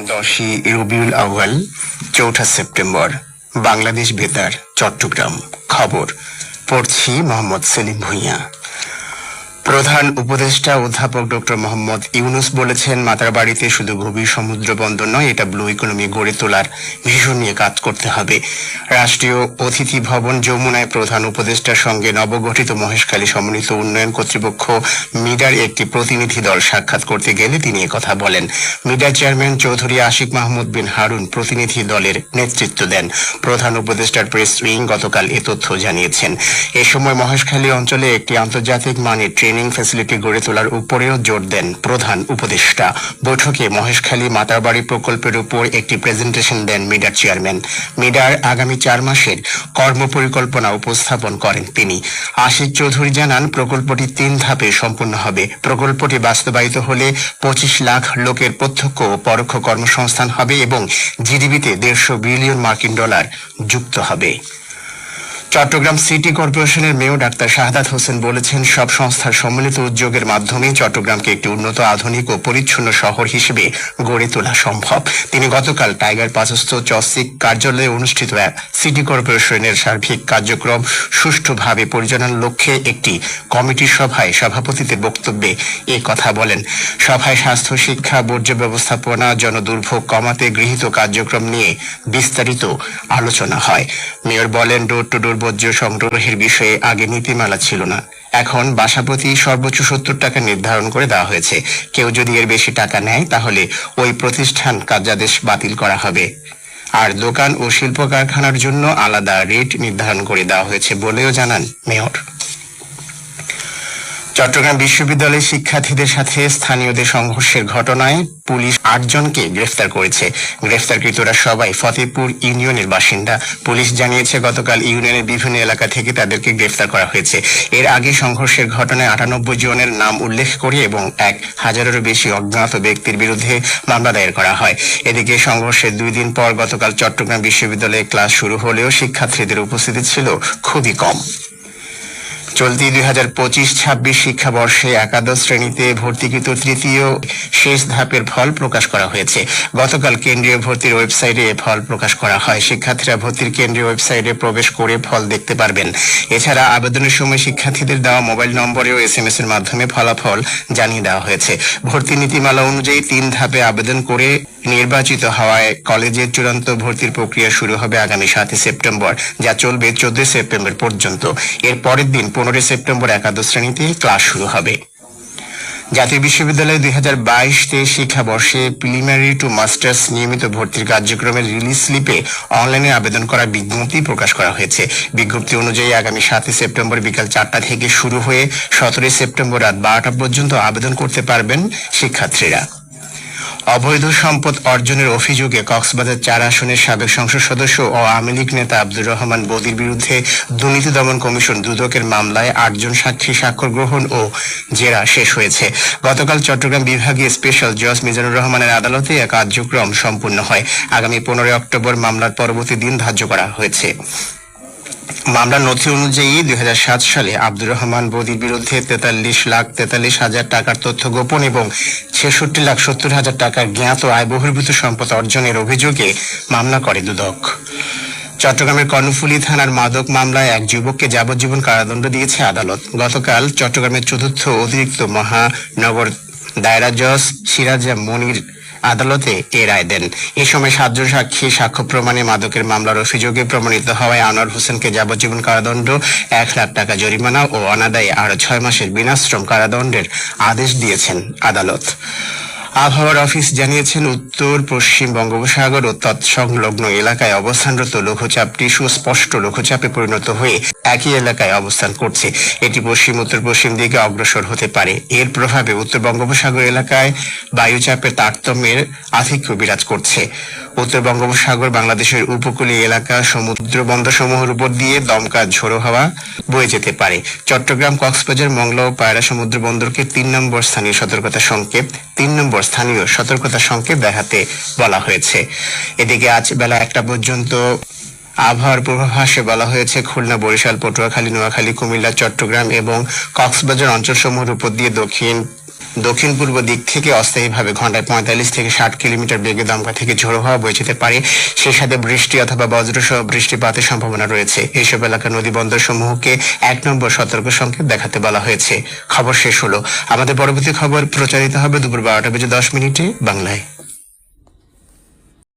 দশই রবিউল আউয়াল চৌঠা সেপ্টেম্বর বাংলাদেশ বেতার চট্টগ্রাম। খবর পড়ছি মোহাম্মদ সেলিম ভুঁইয়া। প্রধান উপদেষ্টা অধ্যাপক ডক্টর মোহাম্মদ ইউনুস বলেছেন মাতারবাড়িতে শুধু গভীর সমুদ্র বন্দর নয়, এটা ব্লু ইকোনমি গড়ে তোলার ভীষণ নিয়ে কাজ করতে হবে। রাষ্ট্রীয় অতিথি ভবন যমুনায় প্রধান উপদেষ্টার সঙ্গে নবগঠিত মহেশখালী সমন্বিত উন্নয়ন কর্তৃপক্ষ মিডার একটি প্রতিনিধি দল সাক্ষাৎ করতে গেলে তিনি কথা বলেন। মিডার চেয়ারম্যান চৌধুরী আশিক মাহমুদ বিন হারুন প্রতিনিধি দলের নেতৃত্ব দেন। প্রধান উপদেষ্টার প্রেস উইং গতকাল এ তথ্য জানিয়েছেন। এ সময় মহেশখালী অঞ্চলে একটি আন্তর্জাতিক মানের ট্রেনিং ফ্যাসিলিটি গড়ে তোলার উপরেও জোর দেন প্রধান উপদেষ্টা। বৈঠকে মহেশখালী মাতারবাড়ি প্রকল্পের উপর একটি প্রেজেন্টেশন দেন মিডার চেয়ারম্যান মিডার আগামী চার মাসের কর্মপরিকল্পনা উপস্থাপন করেন তিনি। আশিক চৌধুরী জানান, প্রকল্পটি তিন ধাপে সম্পূর্ণ হবে। প্রকল্পটি বাস্তবায়িত হলে পঁচিশ লাখ লোকের প্রত্যক্ষ ও পরোক্ষ কর্মসংস্থান হবে এবং জিডিপিতে দেড়শো বিলিয়ন মার্কিন ডলার যুক্ত হবে। চট্টগ্রাম সিটি কর্পোরেশনের মেয়র ডাক্তার শাহাদাত হোসেন বলেছেন, সব সংস্থার সম্মিলিত উদ্যোগের মাধ্যমে চট্টগ্রামকে একটি উন্নত, আধুনিক ও পরিচ্ছন্ন শহর হিসেবে গড়ে তোলা সম্ভব। তিনি গতকাল টাইগার পাঁচস্থ চসিক কার্যালয়ে অনুষ্ঠিত সিটি কর্পোরেশনের সার্বিক কার্যক্রম সুষ্ঠুভাবে পরিচালনার লক্ষ্যে একটি কমিটি সভায় সভাপতিদের বক্তব্যে এ কথা বলেন। সভায় স্বাস্থ্য, শিক্ষা, বর্জ্য ব্যবস্থাপনা, জনদুর্ভোগ কমাতে গৃহীত কার্যক্রম নিয়ে বিস্তারিত আলোচনা হয়। মেয়র বলেন ডোর টু ডোর বর্জ্য সংগ্রহের বিষয়ে আগে নীতিমালা ছিল না। এখন বাসাপ্রতি সর্বোচ্চ সত্তর টাকা নির্ধারণ করে দেওয়া হয়েছে। কেউ যদি এর বেশি টাকা নেয়, তাহলে ওই প্রতিষ্ঠান কার্যাদেশ বাতিল করা হবে। আর দোকান ও শিল্প কারখানার জন্য আলাদা রেট নির্ধারণ করে দেওয়া হয়েছে বলেও জানান মেয়র। চট্টগ্রাম বিশ্ববিদ্যালয়ের শিক্ষার্থীদের সাথে স্থানীয়দের সংঘর্ষের ঘটনায় পুলিশ আটজনকে গ্রেফতার করেছে। গ্রেফতারকৃতরা সবাই ফতেপুর ইউনিয়নের বাসিন্দা। পুলিশ জানিয়েছে, গতকাল ইউনিয়নের বিভিন্ন এলাকা থেকে তাদেরকে গ্রেফতার করা হয়েছে। এর আগে সংঘর্ষের ঘটনায় আটানব্বই জনের নাম উল্লেখ করে এবং এক হাজারেরও বেশি অজ্ঞাত ব্যক্তির বিরুদ্ধে মামলা দায়ের করা হয়। এদিকে সংঘর্ষের দুই দিন পর গতকাল চট্টগ্রাম বিশ্ববিদ্যালয়ে ক্লাস শুরু হলেও শিক্ষার্থীদের উপস্থিতি ছিল খুবই কম। চলতি দুই হাজার পঁচিশ ছাব্বিশ শিক্ষাবর্ষে একাদশ শ্রেণীতে ভর্তিকৃত তৃতীয় শেষ ধাপের ফল প্রকাশ করা হয়েছে। গতকাল কেন্দ্রীয় ভর্তির ওয়েবসাইটে ফল প্রকাশ করা হয়। শিক্ষার্থীরা ভর্তির কেন্দ্রীয় ওয়েবসাইটে প্রবেশ করে ফল দেখতে পারবেন। এছাড়া আবেদনের সময় শিক্ষার্থীদের দেওয়া মোবাইল নম্বরেও এস এম এস এর মাধ্যমে ফলাফল জানিয়ে দেওয়া হয়েছে। ভর্তি নীতিমালা অনুযায়ী তিন ধাপে আবেদন করে নির্বাচিত হওয়ায় কলেজের চূড়ান্ত ভর্তির প্রক্রিয়া শুরু হবে আগামী সাতই সেপ্টেম্বর, যা চলবে চোদ্দই সেপ্টেম্বর পর্যন্ত। এর পরের দিন পনেরোই সেপ্টেম্বর একাদশ শ্রেণীতে ক্লাস শুরু হবে। জাতীয় বিশ্ববিদ্যালয় দুই হাজার বাইশ তেইশ শিক্ষাবর্ষে প্রিলিমিনারি টু মাস্টার্স নিয়মিত ভর্তির কার্যক্রমের রিলিজ স্লিপে অনলাইনে আবেদন করার বিজ্ঞপ্তি প্রকাশ করা হয়েছে। বিজ্ঞপ্তি অনুযায়ী আগামী সাতই সেপ্টেম্বর বিকাল চারটা থেকে শুরু হয়ে সতেরোই সেপ্টেম্বর রাত বারোটা পর্যন্ত আবেদন করতে পারবেন শিক্ষার্থীরা। অবৈধ সম্পদ অর্জনের অভিযোগে কক্সবাজার চার আসনের সাবেক সংসদ সদস্য ও আওয়ামী লীগ নেতা আব্দুর রহমান বদির বিরুদ্ধে দুর্নীতি দমন কমিশন দুদকের মামলায় আটজন সাক্ষী স্বাক্ষর গ্রহণ ও জেরা শেষ হয়েছে। গতকাল চট্টগ্রাম বিভাগীয় স্পেশাল জজ মিজানুর রহমানের আদালতে এক কার্যক্রম সম্পূর্ণ হয়। আগামী পনেরোই অক্টোবর মামলার পরবর্তী দিন ধার্য করা হয়েছে। মামলার নথি অনুযায়ী দুই সালে আব্দুর রহমান বদির বিরুদ্ধে তেতাল্লিশ লাখ তেতাল্লিশ হাজার টাকার তথ্য গোপন এবং ছেষট্টি লাখ সত্তর হাজার টাকার জ্ঞাত আয় বহির্ভূত সম্পদ অর্জনের অভিযোগে মামলা করে দুদক। চট্টগ্রামের কর্ণফুলী থানার মাদক মামলায় এক যুবককে যাবজ্জীবন কারাদণ্ড দিয়েছে আদালত। গতকাল চট্টগ্রামের চতুর্থ অতিরিক্ত মহানগর দায়রা জজ সিরাজা মনির আদালতে এ রায় দেন। এ সময় সাতজন সাক্ষী সাক্ষ্য প্রমাণে মাদকের মামলার অভিযোগে প্রমাণিত হওয়ায় আনোয়ার হোসেনকে যাবজ্জীবন কারাদণ্ড, এক লাখ টাকা জরিমানা ও অনাদায়ে আরও ছয় মাসের বিনাশ্রম কারাদণ্ডের আদেশ দিয়েছেন আদালত। আবহাওয়ার অফিস জানিয়েছেন উত্তর, পশ্চিম বঙ্গোপসাগর ও তৎসংলগ্ন এলাকায় অবস্থানরত লঘুচাপটি সুস্পষ্ট লঘুচাপে পরিণত হয়ে একই এলাকায় অবস্থান করছে। এটি পশ্চিম, উত্তর, পশ্চিম দিকে অগ্রসর হতে পারে। এর প্রভাবে উত্তর বঙ্গোপসাগর এলাকায় বায়ুচাপের তারতম্যের আধিক্য বিরাজ করছে। উত্তর বঙ্গোপসাগর বাংলাদেশের উপকূলীয় এলাকা সমুদ্র বন্দরসমূহের উপর দিয়ে দমকা ঝোড়ো হাওয়া বয়ে যেতে পারে। চট্টগ্রাম, কক্সবাজার, মংলা ও পায়রা সমুদ্র বন্দরকে তিন নম্বর স্থানীয় সতর্কতা সংকেত, তিন নম্বর স্থানীয় সতর্কতা সংকেত দেখাতে বলা হয়েছে। এদিকে আজ বেলা একটা পর্যন্ত আবহাওয়ার পূর্বাভাসে বলা হয়েছে, খুলনা, বরিশাল, পটুয়াখালী, নোয়াখালী, কুমিল্লা, চট্টগ্রাম এবং কক্সবাজার অঞ্চলসমূহের উপর দিয়ে দক্ষিণ দক্ষিণ পূর্ব দিক থেকে অস্থায়ীভাবে ঘন্টায় পঁয়তাল্লিশ থেকে ষাট কিলোমিটার বেগে দমকা থেকে ঝোড়ো হওয়া বয়ে যেতে পারে। সেই সাথে বৃষ্টি অথবা বজ্রসহ বৃষ্টিপাতের সম্ভাবনা রয়েছে। এইসব এলাকার নদী বন্দর সমূহকে এক নম্বর সতর্ক সংকেত দেখাতে বলা হয়েছে। খবর শেষ হলো। আমাদের পরবর্তী খবর প্রচারিত হবে দুপুর বারোটা বেজে দশ মিনিটে বাংলায়।